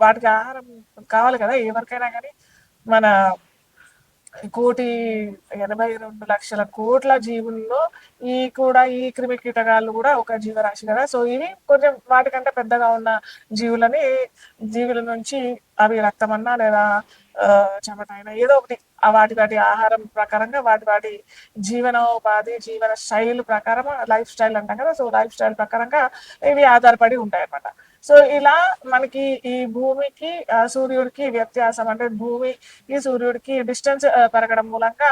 వాటికి ఆహారం కావాలి కదా ఎవరికైనా కానీ. మన కోటి ఎనభై రెండు లక్షల కోట్ల జీవుల్లో ఈ కూడా ఈ క్రిమి కీటకాలు కూడా ఒక జీవరాశి కదా. సో ఇవి కొంచెం వాటికంటే పెద్దగా ఉన్న జీవులని జీవుల నుంచి అవి రక్తమన్నా లేదా ఆ, ఏదో ఒకటి ఆ వాటి వాటి ఆహారం ప్రకారంగా వాటి వాటి జీవనోపాధి జీవన శైలి ప్రకారం లైఫ్ స్టైల్ అంటాం కదా. సో లైఫ్ స్టైల్ ప్రకారంగా ఇవి ఆధారపడి ఉంటాయి అన్నమాట సో ఇలా మనకి ఈ భూమికి సూర్యుడికి వ్యత్యాసం అంటే భూమి ఈ సూర్యుడికి డిస్టెన్స్ పెరగడం మూలంగా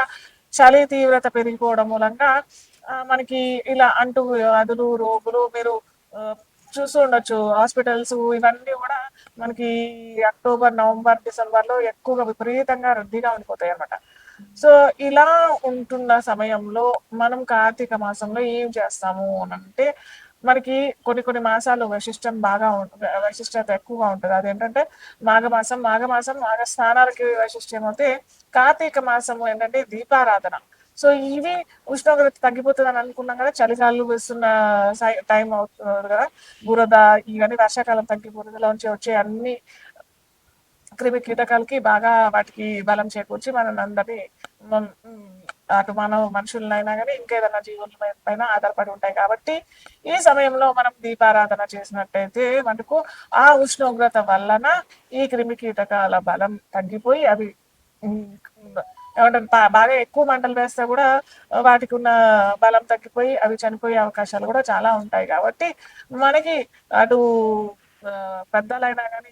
చలి తీవ్రత పెరిగిపోవడం మూలంగా మనకి ఇలా అంటూ వ్యాధులు రోగులు మీరు చూస్తూ ఉండొచ్చు. హాస్పిటల్స్ ఇవన్నీ కూడా మనకి అక్టోబర్ నవంబర్ డిసెంబర్లో ఎక్కువగా విపరీతంగా రద్దీగా ఉండిపోతాయి అన్నమాట సో ఇలా ఉంటున్న సమయంలో మనం కార్తీక మాసంలో ఏం చేస్తాము అని అంటే మనకి కొన్ని కొన్ని మాసాలు వైశిష్టం బాగా వైశిష్టత ఎక్కువగా ఉంటుంది. అదేంటంటే మాఘమాసం మాఘమాసం మాఘ స్నానాలకి వైశిష్టం అయితే కార్తీక మాసం ఏంటంటే దీపారాధన. సో ఇవి ఉష్ణోగ్రత తగ్గిపోతుంది అని అనుకున్నాం కదా చలికాలు వేస్తున్న టైం అవుతుంది కదా బురద ఇవన్నీ వర్షాకాలం తగ్గి బురదలోంచి వచ్చే అన్ని క్రిమి కీటకాలకి బాగా వాటికి బలం చేకూర్చి మనం అందరినీ అటు మానవ మనుషులనైనా కానీ ఇంకేదైనా జీవుల పైన ఆధారపడి ఉంటాయి. కాబట్టి ఈ సమయంలో మనం దీపారాధన చేసినట్టయితే మనకు ఆ ఉష్ణోగ్రత వలన ఈ క్రిమి కీటకాల బలం తగ్గిపోయి అవి ఏమంటారు బాగా ఎక్కువ మంటలు వేస్తే కూడా వాటికి ఉన్న బలం తగ్గిపోయి అవి చనిపోయే అవకాశాలు కూడా చాలా ఉంటాయి. కాబట్టి మనకి అటు పెద్దలైనా కానీ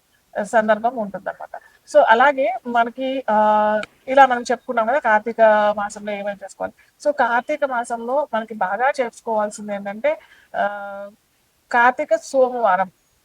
సందర్భం ఉంటుంది అనమాట సో అలాగే మనకి ఆ ఇలా మనం చెప్పుకున్నాం కదా కార్తీక మాసంలో ఏమేమి చేసుకోవాలి. సో కార్తీక మాసంలో మనకి బాగా చేసుకోవాల్సింది ఏంటంటే ఆ కార్తీక సోమవారం.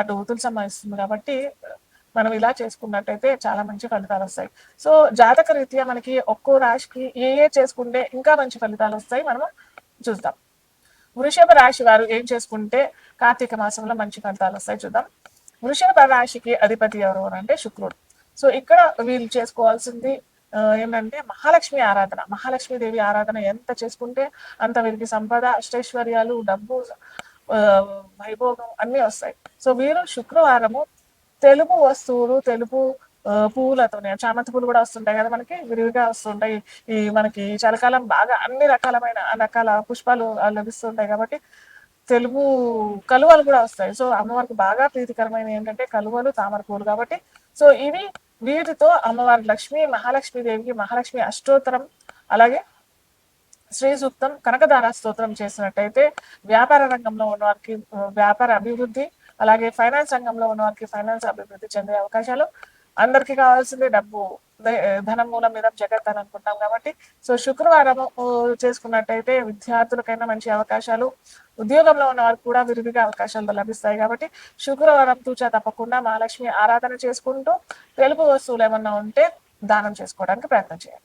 అటు ఊతులు సంబంధిస్తుంది కాబట్టి మనం ఇలా చేసుకున్నట్టయితే చాలా మంచి ఫలితాలు వస్తాయి. సో జాతక రీత్యా మనకి ఒక్కో రాశికి ఏ ఏ చేసుకుంటే ఇంకా మంచి ఫలితాలు వస్తాయి మనము చూద్దాం. వృషభ రాశి వారు ఏం చేసుకుంటే కార్తీక మాసంలో మంచి ఫలితాలు వస్తాయి చూద్దాం. వృషభ రాశికి అధిపతి ఎవరు అంటే శుక్రుడు. సో ఇక్కడ వీళ్ళు చేసుకోవాల్సింది ఏంటంటే మహాలక్ష్మి ఆరాధన. మహాలక్ష్మి దేవి ఆరాధన ఎంత చేసుకుంటే అంత వీరికి సంపద అష్టైశ్వర్యాలు డబ్బు వైభోగం అన్ని వస్తాయి. సో వీరు శుక్రవారము తెలుపు వస్తువులు తెలుపు పువ్వులతో చామంతి పూలు కూడా వస్తుంటాయి కదా మనకి విరివిగా వస్తుంటాయి. ఈ మనకి చలికాలం బాగా అన్ని రకాలమైన రకాల పుష్పాలు లభిస్తుంటాయి కాబట్టి తెలుగు కలువలు కూడా వస్తాయి. సో అమ్మవారికి బాగా ప్రీతికరమైన ఏంటంటే కలువలు తామర పూలు కాబట్టి. సో ఇవి వీటితో అమ్మవారి లక్ష్మి మహాలక్ష్మి దేవికి మహాలక్ష్మి అష్టోత్తరం అలాగే శ్రీసూక్తం కనకదార స్తోత్రం చేసినట్టయితే వ్యాపార రంగంలో ఉన్న వారికి వ్యాపార అభివృద్ధి అలాగే ఫైనాన్స్ రంగంలో ఉన్న వారికి ఫైనాన్స్ అభివృద్ధి చెందే అవకాశాలు. అందరికీ కావాల్సింది డబ్బు ద- ధనం మూలం మీద జగత్ అని అనుకుంటాం కాబట్టి. సో శుక్రవారం చేసుకున్నట్టయితే విద్యార్థులకైనా మంచి అవకాశాలు ఉద్యోగంలో ఉన్న వారికి కూడా విరివిగా అవకాశాలు లభిస్తాయి కాబట్టి శుక్రవారం తూచా తప్పకుండా మహాలక్ష్మి ఆరాధన చేసుకుంటూ తెలుపు వస్తువులు ఏమన్నా ఉంటే దానం చేసుకోవడానికి ప్రయత్నం చేయాలి